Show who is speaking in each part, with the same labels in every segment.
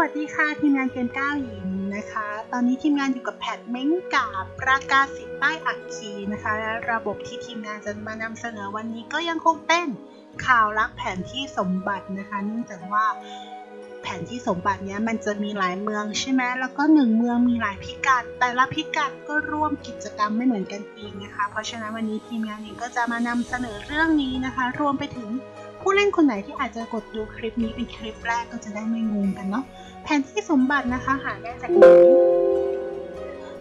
Speaker 1: วัสดีค่ะทีมงานเกมก้าวหญิงนะคะ ตอนนี้ทีมงานอยู่กับแพทเม้งกาบประกาศสิทธิ์ใต้อักคีนะคะและระบบที่ทีมงานจะมานำเสนอวันนี้ก็ยังคงเป็นข่าวลักแผนที่สมบัตินะคะ เนื่องจากว่าแผนที่สมบัติเนี้ยมันจะมีหลายเมืองใช่ไหมแล้วก็หนึ่งเมืองมีหลายพิกัด แต่ละพิกัดก็ร่วมกิจกรรมไม่เหมือนกันเองนะคะ เพราะฉะนั้นวันนี้ทีมงานเองก็จะมานำเสนอเรื่องนี้นะคะ รวมไปถึง ผู้เล่นคนไหนที่อาจจะกดดูคลิปนี้เป็นคลิปแรกก็จะได้ไม่งงกันเนาะแผนที่สมบัตินะคะหาได้จากไหน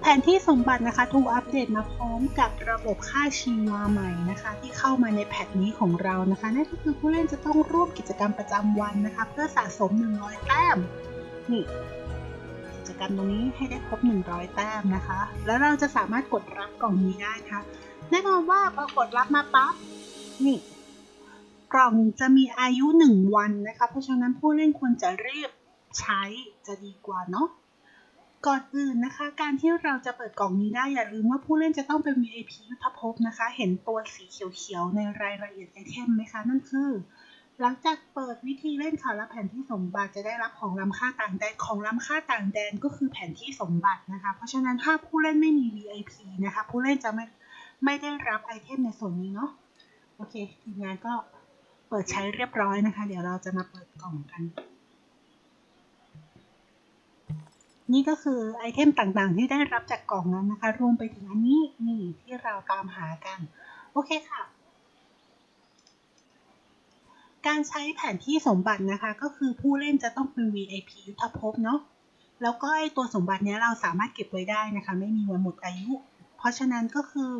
Speaker 1: แผนที่สมบัตินะคะถูกอัปเดตมาพร้อมกับระบบค่าชีวาใหม่นะคะ ที่เข้ามาในแพทนี้ของเรานะคะนั่นก็คือผู้เล่นจะต้องร่วมกิจกรรมประจำวันนะคะ เพื่อสะสม 100 แต้มนี่กิจกรรมตรงนี้ให้ได้ครบ 100 แต้มนะคะ แล้วเราจะสามารถกดรับกล่องนี้ได้ค่ะแน่นอนว่าพอกดรับมาปั๊บนี่ กล่องจะมีอายุ 1 วันนะคะ เพราะฉะนั้นผู้เล่นควรจะรีบใช้จะดีกว่าเนาะก่อนอื่นนะคะ การที่เราจะเปิดกล่องนี้ได้อย่าลืมว่าผู้เล่นจะต้องเป็น VIP ยุทธภพนะคะ เห็นตัวสีเขียวๆในรายละเอียดไอเทมไหมคะนั่นคือ หลังจากเปิดวิธีเล่นค่ะและแผนที่สมบัติจะได้รับของล้ำค่าต่างแดนของล้ำค่าต่างแดนก็คือแผนที่สมบัตินะคะ เพราะฉะนั้นถ้าผู้เล่นไม่มี VIP นะคะ ผู้เล่นจะไม่ไม่ได้รับไอเทมในส่วนนี้เนาะโอเคทีมงานก็ เปิดใช้เรียบร้อยนะคะ เดี๋ยวเราจะมาเปิดกล่องกัน นี่ก็คือไอเทมต่างๆ ที่ได้รับจากกล่องนั้นนะคะ รวมไปถึงอันนี้นี่ที่เราตามหากัน โอเคค่ะ การใช้แผนที่สมบัตินะคะ ก็คือผู้เล่นจะต้องเป็น VIP ยุทธภพเนาะแล้วก็ไอตัวสมบัติเนี้ยเราสามารถเก็บไว้ได้นะคะ ไม่มีวันหมดอายุ เพราะฉะนั้นก็คือ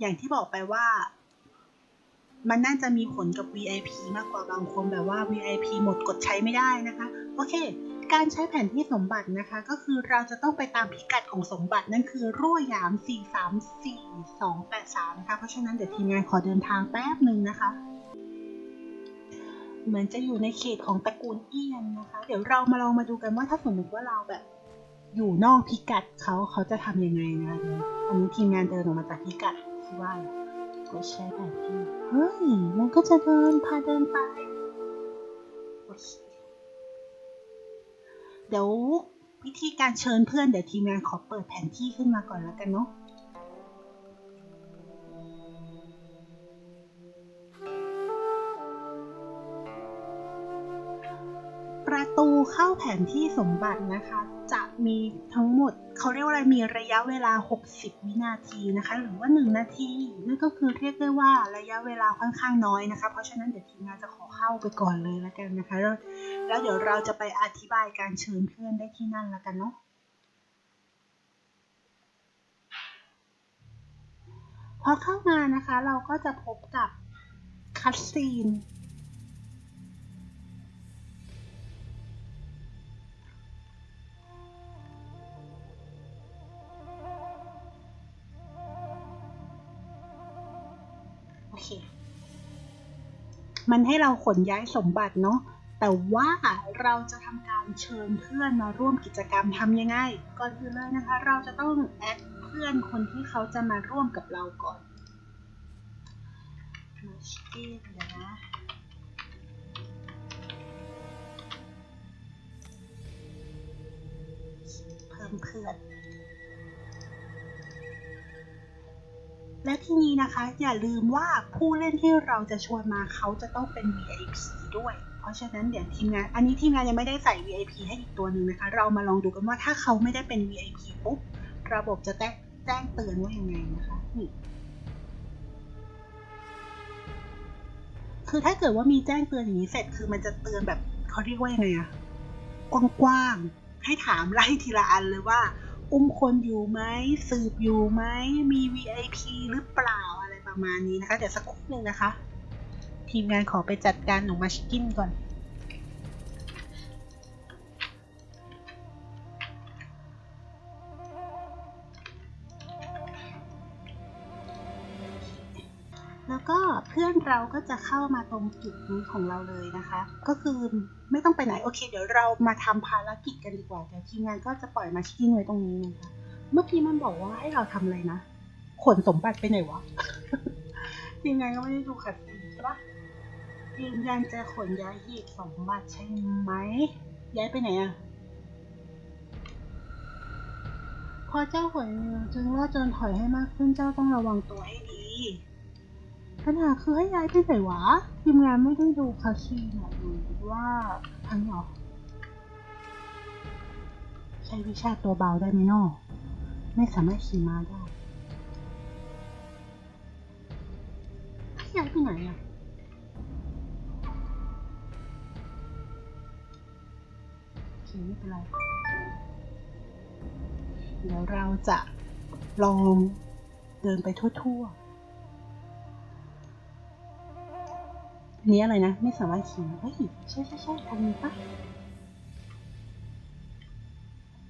Speaker 1: อย่างที่บอกไปว่า มันน่าจะมีผลกับ VIP มากกว่าบางคนแบบว่า VIP หมดกดใช้ไม่ได้นะคะ โอเค การใช้แผนที่สมบัตินะคะ ก็คือเราจะต้องไปตามพิกัดของสมบัตินั่นคือรั่วยาม 434283 นะคะ เพราะฉะนั้นเดี๋ยวทีมงานขอเดินทางแป๊บหนึ่งนะคะ เหมือนจะอยู่ในเขตของตระกูลเอียนนะคะ เดี๋ยวเรามาลองมาดูกันว่าถ้าสมมติว่าเราแบบอยู่นอกพิกัดเขาเขาจะทำยังไงนะคะเดี๋ยวอันนี้ทีมงานเดินออกมาจากพิกัดที่ว่า ก็ใช้แผนที่ เฮ้ย มันก็จะเดินพาเดินไปเคเดี๋ยววิธีการเชิญเพื่อนเดี๋ยวทีมงานขอเปิดแผนที่ขึ้นมาก่อนแล้วกันเนาะประตูเข้าแผนที่สมบัตินะคะ จะ มีทั้งหมดเขาเรียกว่าอะไรมีระยะเวลา 60 วินาทีนะคะ หรือว่า 1 นาที นั่นก็คือเรียกได้ว่าระยะเวลาค่อนข้างน้อยนะคะ เพราะฉะนั้นเดี๋ยวทีมงานจะขอเข้าไปก่อนเลยแล้วกันนะคะ แล้วแล้วเดี๋ยวเราจะไปอธิบายการเชิญเพื่อนได้ที่นั่นแล้วกันเนาะพอเข้ามานะคะเราก็จะพบกับคัสซีน เค มันให้เราขนย้ายสมบัติเนาะ แต่ว่าเราจะทำการเชิญเพื่อนมาร่วมกิจกรรมทำยังไง ก่อนอื่นเลยนะคะ เราจะต้องแอดเพื่อนคนที่เขาจะมาร่วมกับเราก่อนมาสกินเดี๋ยวนะเพิ่มเพื่อน และที่นี้นะคะ อย่าลืมว่าผู้เล่นที่เราจะชวนมาเขาจะต้องเป็น VIP ด้วย เพราะฉะนั้นเดี๋ยวทีมงาน อันนี้ทีมงานยังไม่ได้ใส่ VIP ให้อีกตัวหนึ่งนะคะ เรามาลองดูกันว่าถ้าเขาไม่ได้เป็น VIP ปุ๊บ ระบบจะแจ้งแจ้งเตือนว่ายังไงนะคะนี่คือถ้าเกิดว่ามีแจ้งเตือนอย่างนี้เสร็จคือมันจะเตือนแบบเขาเรียกว่ายังไงอะกว้างๆให้ถามไล่ทีละอันเลยว่า อุ้มคนอยู่ไหมสืบอยู่ไหมมี VIP หรือเปล่าอะไรประมาณนี้นะคะ เดี๋ยวสักครู่หนึ่งนะคะ ทีมงานขอไปจัดการหนูมาชิกกินก่อน แล้วก็เพื่อนเราก็จะเข้ามาตรงจุดนี้ของเราเลยนะคะ ก็คือไม่ต้องไปไหนโอเค เดี๋ยวเรามาทำภารกิจกันดีกว่าเดี๋ยวทีมงานก็จะปล่อยมาชิกกินไว้ตรงนี้นะคะ เมื่อกี้มันบอกว่าให้เราทำอะไรนะขนสมบัติไปไหนวะทีมงานก็ไม่ได้ดูขัดสีใช่ปะยืนยันจะขนย้ายหีบสมบัติใช่ไหมย้ายไปไหนอะพอเจ้าหอยเรือจึงว่าจนถอยให้มากขึ้นเจ้าต้องระวังตัวให้ดี ปัญหาคือให้ย้ายไปไหนวะทีมงานไม่ได้ดูคาชีหน่ยหรือว่าทั้งหรอใช้วิชาตัวเบาได้ไหมนอไม่สามารถขี่ม้าได้ให้ย้ายไปไหนอะโอเคไม่เป็นไร เดี๋ยวเราจะลองเดินไปทั่วๆ อันนี้อะไรนะ ไม่สามารถขี่เฮ้ยใช่ใช่ใช่ทางนี้ปะ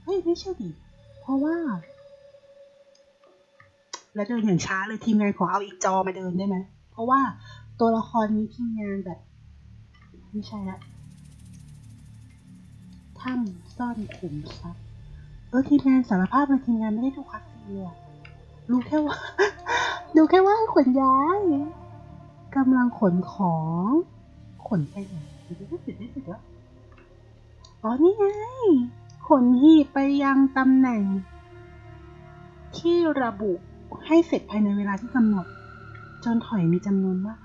Speaker 1: เฮ้ยไม่ใช่ดิเพราะว่า แล้วเดินอย่างช้าเลยทีมงานขอเอาอีกจอมาเดินได้ไหมเพราะว่าตัวละครนี้ทีมงานแบบ ไม่ใช่ละถ้ำซ่อนขุมทรัพย์เออทีมงานสารภาพเลยทีมงานไม่ได้ดูคัสซีเลยรู้แค่ว่า ดูแค่ว่าขนย้าย กำลังขนของ ขนไปไหนเดี๋ยวเดี๋ยวเดี๋ยวเดี๋ยวเดี๋ยวอ๋อนี่ไง ขนหีบไปยังตำแหน่ง ที่ระบุให้เสร็จภายในเวลาที่กำหนด จนถอยมีจำนวนว่า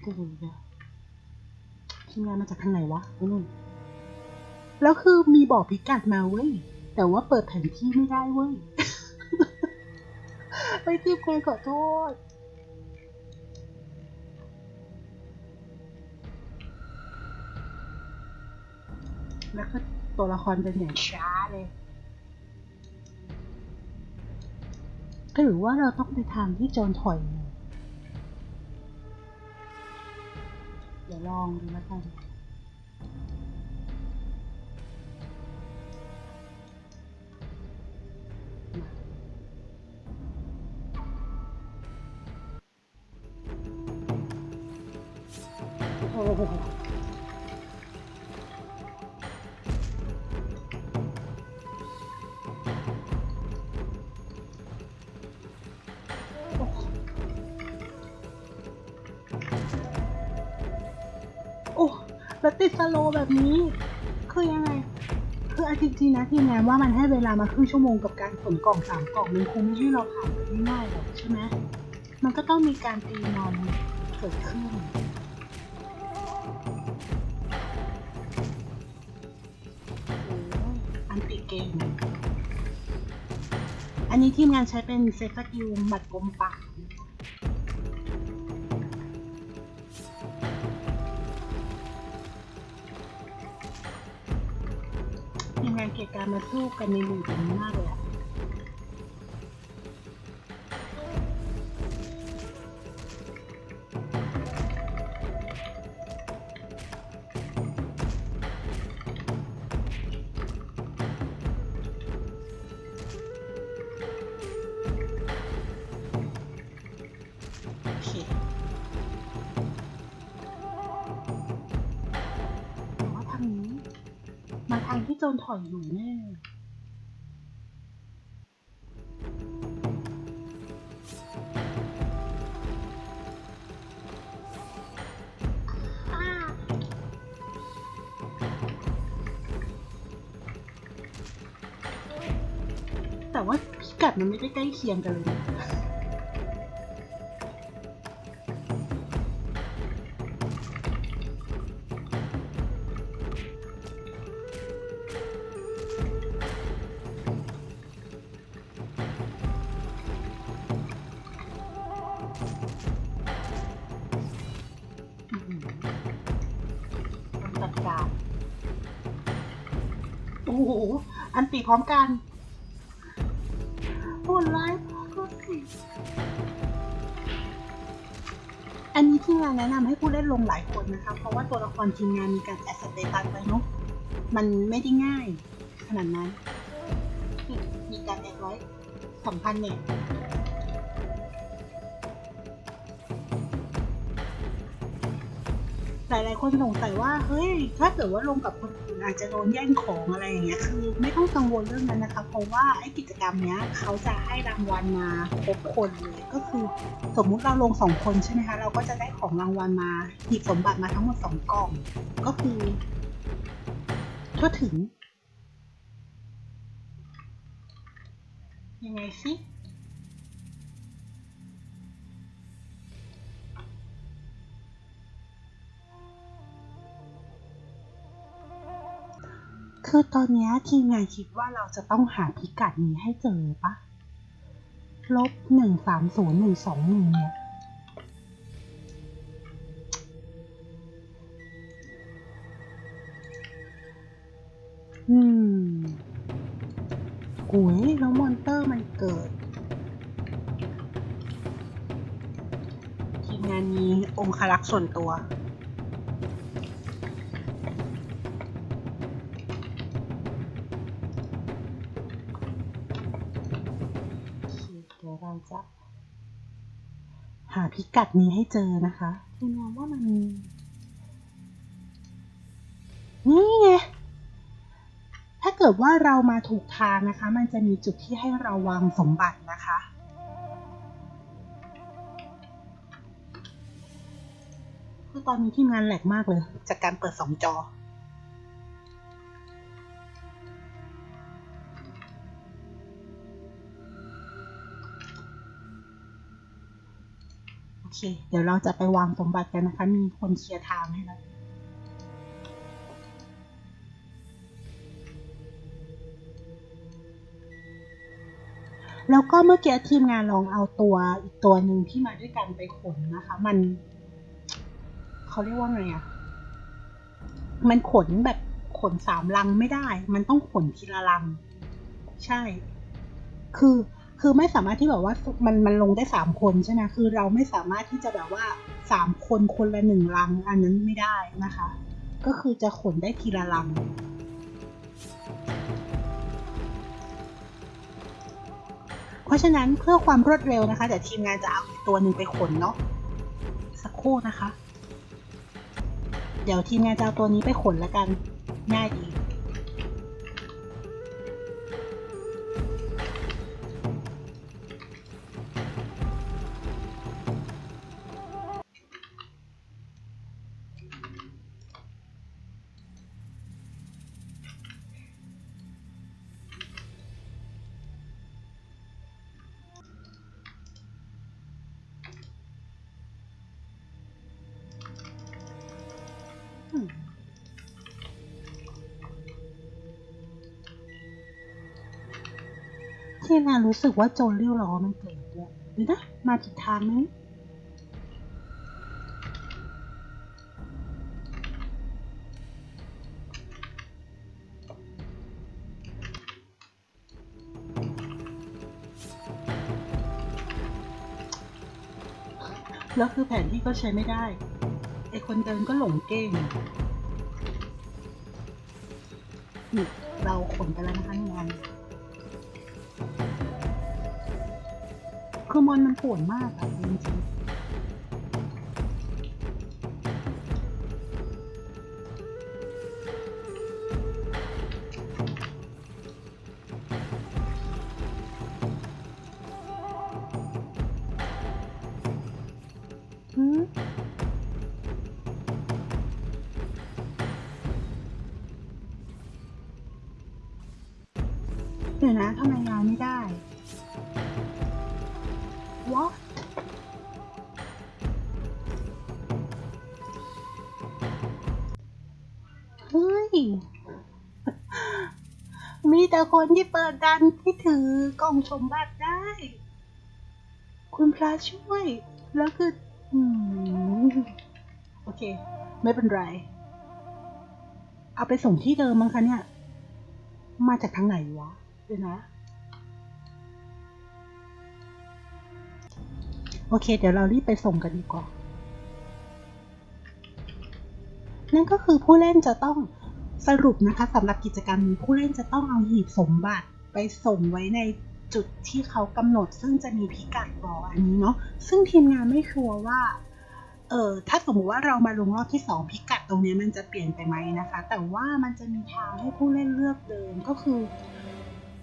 Speaker 1: เดี๋ยวเดี๋ยทีมงานมาจากทางไหนวะไอ้นู่นแล้วคือมีบอกพิกัดมาเว้ย แต่ว่าเปิดแผนที่ไม่ได้เว้ย ไปทีมงานขอโทษ แล้วก็ตัวละครเป็นอย่างช้าเลยหรือว่าเราต้องไปทางที่โจรถอยเนี่ยเดี๋ยวลองดูแล้วกันโอ้ ติดสโลแบบนี้ คือยังไง คืออาจริงนะทีมงานว่ามันให้เวลามาครึ่งชั่วโมงกับการขนกล่องสามกล่องมันคงไม่ให้เราผ่านไปง่ายๆหรอกใช่ไหมมันก็ต้องมีการตีนอนเกิดขึ้นอันติเกม อันนี้ทีมงานใช้เป็นเซฟสกิลหมัดกลมปาก งานเกียรติการมาสู้กันในหมู่นี้มากเลยอะ มาทางที่โจนถอยอยู่แน่แต่ว่าพิกัดมันไม่ได้ใกล้เคียงกันเลยนะ จัดการโอ้โห อันตีพร้อมกันโหดร้ายอันนี้ที่งานแนะนำให้ผู้เล่นลงหลายคนนะคะ เพราะว่าตัวละครทีมงานมีการแอดสเตตัสไว้เนาะมันไม่ได้ง่าย ขนาดนั้น มีการแอดไว้สำคัญเนี่ย หลายๆคนสงสัยว่าเฮ้ยถ้าเกิดว่าลงกับคนอื่นอาจจะโดนแย่งของอะไรอย่างเงี้ยคือ ไม่ต้องกังวลเรื่องนั้นนะคะ เพราะว่าไอ้กิจกรรมเนี้ยเขาจะให้รางวัลมาครบคนเลยก็คือสมมุติเราลงสองคนใช่ไหมคะเราก็จะได้ของรางวัลมาหีบสมบัติมาทั้งหมดสองกล่อง ก็คือก็ถึงยังไงสิ คือตอนนี้ทีมงานคิดว่าเราจะต้องหาพิกัดนี้ให้เจอปะลบหนึ่งสามศูนย์หนึ่งสองหนึ่งเนี่ย อืมโอ้ยแล้วมอนเตอร์มันเกิด ทีมงานมีองคลักษ์ส่วนตัว พิกัดนี้ให้เจอนะคะทีมงานว่ามัน นี่ไง ถ้าเกิดว่าเรามาถูกทางนะคะ มันจะมีจุดที่ให้เราวางสมบัตินะคะ คือตอนนี้ทีมงานแหลกมากเลย จากการเปิดสองจอ เคเดี๋ยวเราจะไปวางสมบัติกันนะคะ มีคนเคลียร์ทางให้แล้วแล้วก็เมื่อกี้ทีมงานลองเอาตัวอีกตัวหนึ่งที่มาด้วยกันไปขนนะคะ มันเขาเรียกว่าไงอะ่ะ มันขนแบบขนสามลังไม่ได้ มันต้องขนทีละลัง ใช่ คือ คือไม่สามารถที่แบบว่ามันมันลงได้สามคนใช่ไหมคือเราไม่สามารถที่จะแบบว่าสามคนคนละหนึ่งลัง อันนั้นไม่ได้นะคะ ก็คือจะขนได้ทีละลัง เพราะฉะนั้นเพื่อความรวดเร็วนะคะเดี๋ยวทีมงานจะเอาอีกตัวหนึ่งไปขนเนาะสักครู่นะคะ เดี๋ยวทีมงานจะเอาตัวนี้ไปขนแล้วกันง่ายดี ที่นารู้สึกว่าโจรเลี้ยวล้อมันเกิดด้วยเดี๋ยวนะ มาผิดทางไหมแล้วคือแผนที่ก็ใช้ไม่ได้ ไอคนเดินก็หลงเก้งเราขนไปแล้วนะคะงาน คือมอนมันปวดมากอะจริงเดี๋ยวนะทำไมยายไม่ได้ คนที่เปิดดันที่ถือกล่องสมบัติได้ คุณพระช่วย แล้วคืออืมโอเค ไม่เป็นไร เอาไปส่งที่เดิมมั้งคะเนี่ย มาจากทางไหนวะเดี๋ยวนะ โอเค เดี๋ยวเรารีบไปส่งกันดีกว่า นั่นก็คือผู้เล่นจะต้อง สรุปนะคะสำหรับกิจกรรมนี้ผู้เล่นจะต้องเอาหีบสมบัติไปส่งไว้ในจุดที่เขากำหนด ซึ่งจะมีพิกัดบอกอันนี้เนาะซึ่งทีมงานไม่ชัวร์ว่าเออถ้าสมมติว่าเรามาลงรอบที่สองพิกัดตรงนี้มันจะเปลี่ยนไปไหมนะคะ แต่ว่ามันจะมีทางให้ผู้เล่นเลือกเดินก็คือ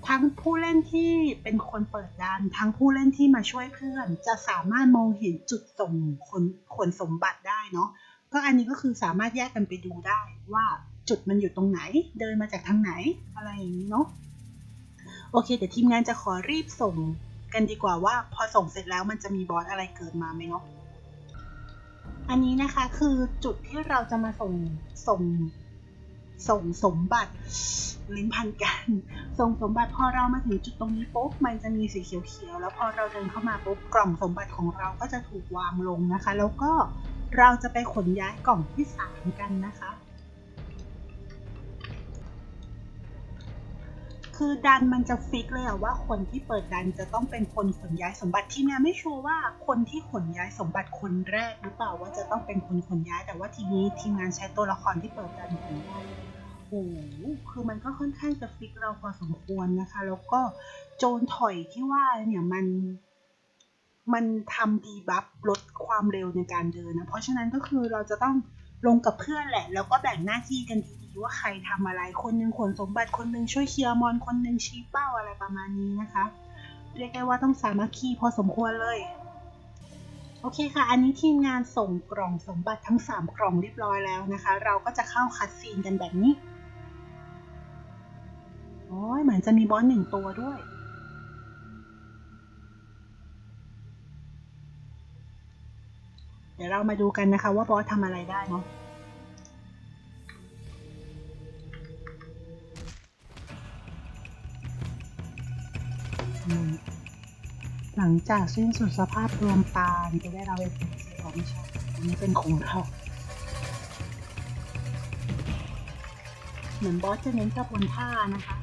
Speaker 1: ทั้งผู้เล่นที่เป็นคนเปิดด้าน ทั้งผู้เล่นที่มาช่วยเพื่อน จะสามารถมองเห็นจุดส่งขนขนสมบัติได้เนาะก็อันนี้ก็คือสามารถแยกกันไปดูได้ว่า จุดมันอยู่ตรงไหน เดินมาจากทางไหน อะไรอย่างนี้เนาะ โอเคเดี๋ยวทีมงานจะขอรีบส่งกันดีกว่าว่า พอส่งเสร็จแล้วมันจะมีบอสอะไรเกิดมาไหมเนาะ อันนี้นะคะคือจุดที่เราจะมาส่งส่งส่งสมบัติลิ้นพันกันส่งสมบัติพอเรามาถึงจุดตรงนี้ปุ๊บมันจะมีสีเขียวๆแล้วพอเราเดินเข้ามาปุ๊บกล่องสมบัติของเราก็จะถูกวางลงนะคะ แล้วก็เราจะไปขนย้ายกล่องที่สามกันนะคะ คือดันมันจะฟิกเลยอะว่าคนที่เปิดดันจะต้องเป็นคนขนย้ายสมบัติที่เนี่ไม่ชัวร์ว่าคนที่ขนย้ายสมบัติคนแรกหรือเปล่าว่าจะต้องเป็นคนขนย้าย แต่ว่าทีนี้ทีมงานใช้ตัวละครที่เปิดดันขนย้ายโอ้โหคือมันก็ค่อนข้างจะฟิกเราพอสมควรนะคะ แล้วก็โจรถอยที่ว่าเนี่ยมันมันทำดีบัฟลดความเร็วในการเดินนะ เพราะฉะนั้นก็คือเราจะต้องลงกับเพื่อนแหละ แล้วก็แบ่งหน้าที่กันดี ว่าใครทำอะไร คนหนึ่งขนสมบัติ คนหนึ่งช่วยเคลียร์มอน คนหนึ่งชี้เป้าอะไรประมาณนี้นะคะ เรียกได้ว่าต้องสามัคคีพอสมควรเลย โอเคค่ะ อันนี้ทีมงานส่งกล่องสมบัติทั้ง 3 กล่องเรียบร้อยแล้วนะคะ เราก็จะเข้าคัดซีนกันแบบนี้ โอ้ยเหมือนจะมีบอสหนึ่งตัวด้วย เดี๋ยวเรามาดูกันนะคะว่าบอสทำอะไรได้เนาะ หลังจากสิ้นสุดสภาพรวมตาจะได้เราเปลี่ยนสีของไม่ใช่อันนี้เป็นของเราเหมือนบอสจะเน้นกระบวนท่านะคะ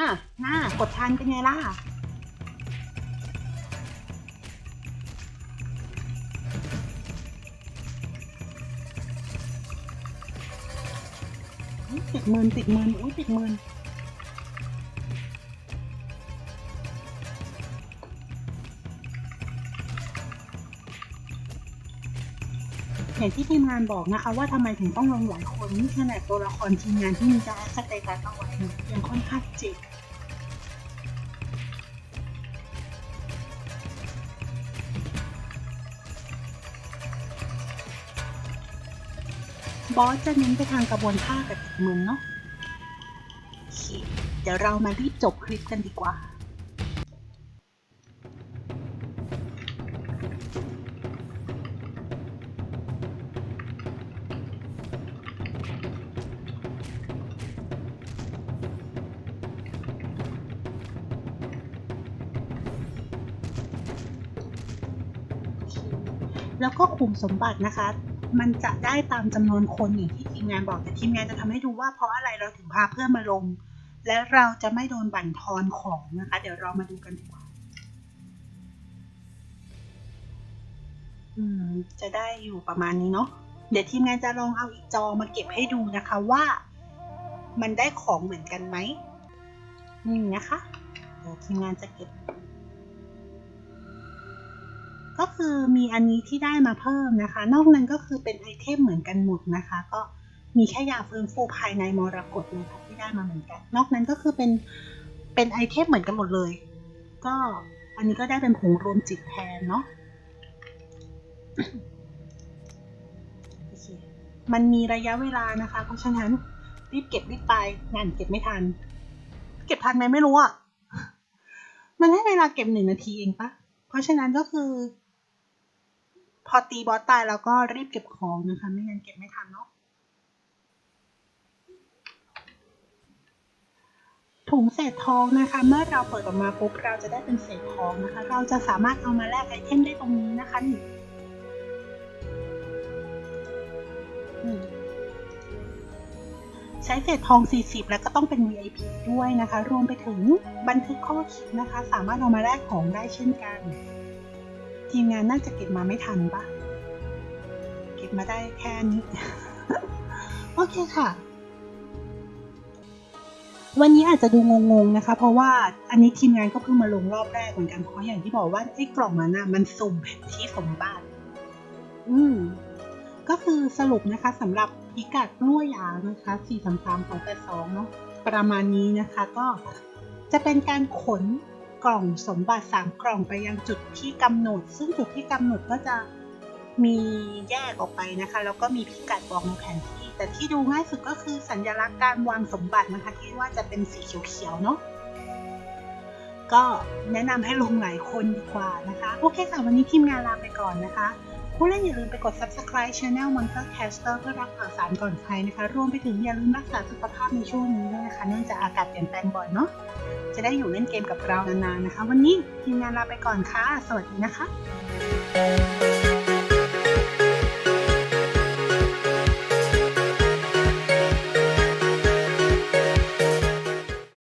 Speaker 1: น่าน่ากดทันเป็นไงล่ะ ติดมืนติดมืนอุ้ยติดมืน อย่างที่ทีมงานบอกนะคะ ว่าทำไมถึงต้องลงหลายคนนี่ขนาดตัวละครทีมงานที่มีการสเตตัสเอาไว้เนี่ยยังค่อนข้างเจ็บบอสจะเน้นไปทางกระบวนท่ากับติดมือเนาะเดี๋ยวเรามารีบจบคลิปกันดีกว่า แล้วก็ขุมสมบัตินะคะ มันจะได้ตามจำนวนคนอย่างที่ทีมงานบอกแต่ทีมงานจะทำให้ดูว่าเพราะอะไรเราถึงพาเพื่อนมาลง และเราจะไม่โดนบั่นทอนของนะคะ เดี๋ยวเรามาดูกันดีกว่าอืมจะได้อยู่ประมาณนี้เนาะเดี๋ยวทีมงานจะลองเอาอีกจอมาเก็บให้ดูนะคะว่า มันได้ของเหมือนกันไหมนี่นะคะ เดี๋ยวทีมงานจะเก็บ ก็คือมีอันนี้ที่ได้มาเพิ่มนะคะ นอกนั้นก็คือเป็นไอเทมเหมือนกันหมดนะคะ ก็มีแค่ยาฟื้นฟูภายในมรกตนะคะที่ได้มาเหมือนกัน นอกนั้นก็คือเป็นเป็นไอเทมเหมือนกันหมดเลย ก็อันนี้ก็ได้เป็นผงรวมจิตแทนเนาะมันมีระยะเวลานะคะ เพราะฉะนั้นรีบเก็บรีบไปงานเก็บไม่ทัน เก็บทันไหมไม่รู้อะมันให้เวลาเก็บหนึ่งนาทีเองปะเพราะฉะนั้นก็คือ พอตีบอสตายแล้วก็รีบเก็บของนะคะ ไม่งั้นเก็บไม่ทันเนาะถุงเศษทองนะคะ เมื่อเราเปิดออกมาปุ๊บเราจะได้เป็นเศษทองนะคะ เราจะสามารถเอามาแลกไอเทมได้ตรงนี้นะคะนี่ใช้เศษทอง 40 แล้วก็ต้องเป็น VIP ด้วยนะคะ รวมไปถึงบันทึกข้อคิดนะคะ สามารถเอามาแลกของได้เช่นกัน ทีมงานน่าจะเก็บมาไม่ทันปะเก็บมาได้แค่นี้ โอเคค่ะ วันนี้อาจจะดูงงๆนะคะ เพราะว่าอันนี้ทีมงานก็เพิ่งมาลงรอบแรกเหมือนกันเพราะอย่างที่บอกว่าไอ้กล่องนั้นน่ะมันสุ่มแผนที่สมบัติอืมก็คือสรุปนะคะสำหรับพิกัดกล้วยยางนะคะ4 3 3 2 8 2เนาะประมาณนี้นะคะก็จะเป็นการขน กล่องสมบัติ 3 กล่องไปยังจุดที่กำหนด ซึ่งจุดที่กำหนดก็จะมีแยกออกไปนะคะ แล้วก็มีพิกัดบอกในแผนที่ แต่ที่ดูง่ายสุดก็คือสัญลักษณ์การวางสมบัตินะคะที่ว่าจะเป็นสีเขียวๆเนาะก็แนะนำให้ลงหลายคนดีกว่านะคะ โอเคค่ะ วันนี้ทีมงานลาไปก่อนนะคะ ผู้เล่นอย่าลืมไปกด subscribe channel Monster Caster เพื่อรับข่าวสารก่อนใครนะคะ รวมไปถึงอย่าลืมรักษาสุขภาพในช่วงนี้ด้วยนะคะ เนื่องจากอากาศเปลี่ยนแปลงบ่อยเนาะ จะได้อยู่เล่นเกมกับเรานานๆนะคะ วันนี้ทีมงานลาไปก่อนค่ะ สวัสดีนะคะ